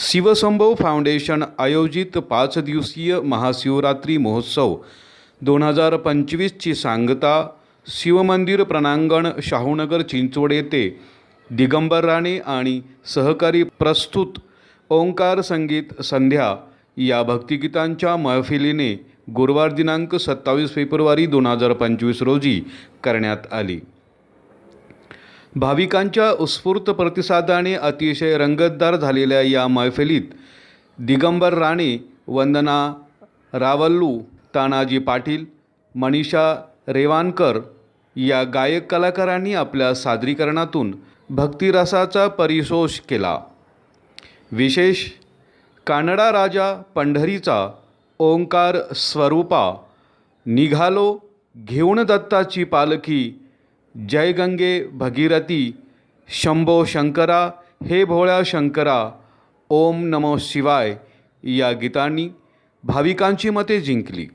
शिवसंभव foundation आयोजित पाच दिवसीय महाशिवरात्री महोत्सव दोन हजार पंचवीसची सांगता शिवमंदिर प्रणांगण शाहूनगर चिंचवड येथे दिगंबर राणे आणि सहकारी प्रस्तुत ओंकार संगीत संध्या या भक्तिगीतांच्या महफिलीने गुरुवार दिनांक सत्तावीस फेब्रुवारी दोन हजार पंचवीस रोजी करण्यात आली. भाविकांच्या उत्स्फूर्त प्रतिसादाने अतिशय रंगतदार झालेल्या या मैफिलीत दिगंबर राणे वंदना रावल्लू तानाजी पाटील मनीषा रेवानकर या गायक कलाकारांनी आपल्या सादरीकरणातून भक्तिरसाचा परिशोष केला. विशेष कानडा राजा पंढरीचा ओंकार स्वरूपा निघालो घेऊन दत्ताची पालखी जय गंगे भगीरथी शंभो शंकरा हे भोळ्या शंकरा ओम नमो शिवाय या गीतांनी भाविकांची मते जिंकली.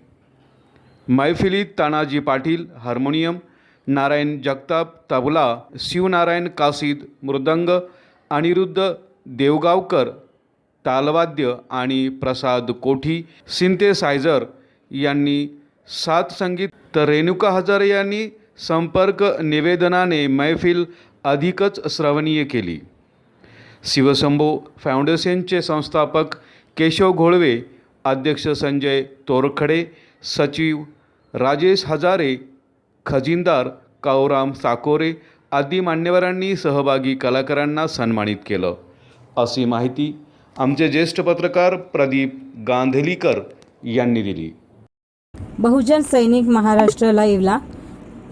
मैफिलीत तानाजी पाटील हार्मोनियम नारायण जगताप तबला शिवनारायण कासीद मृदंग अनिरुद्ध देवगावकर तालवाद्य आणि प्रसाद कोठी सिंथेसायझर यांनी सात संगीत तर रेणुका हजारे यांनी संपर्क निवेदनाने मैफिल अधिकच श्रवणीय केली. शिवशंभो फाउंडेशनचे संस्थापक केशव घोळवे अध्यक्ष संजय तोरखडे सचिव राजेश हजारे खजिनदार काऊराम साकोरे आदी मान्यवरांनी सहभागी कलाकारांना सन्मानित केलं. अशी माहिती आमचे ज्येष्ठ पत्रकार प्रदीप गांधलीकर यांनी दिली. बहुजन सैनिक महाराष्ट्र लाईव्हला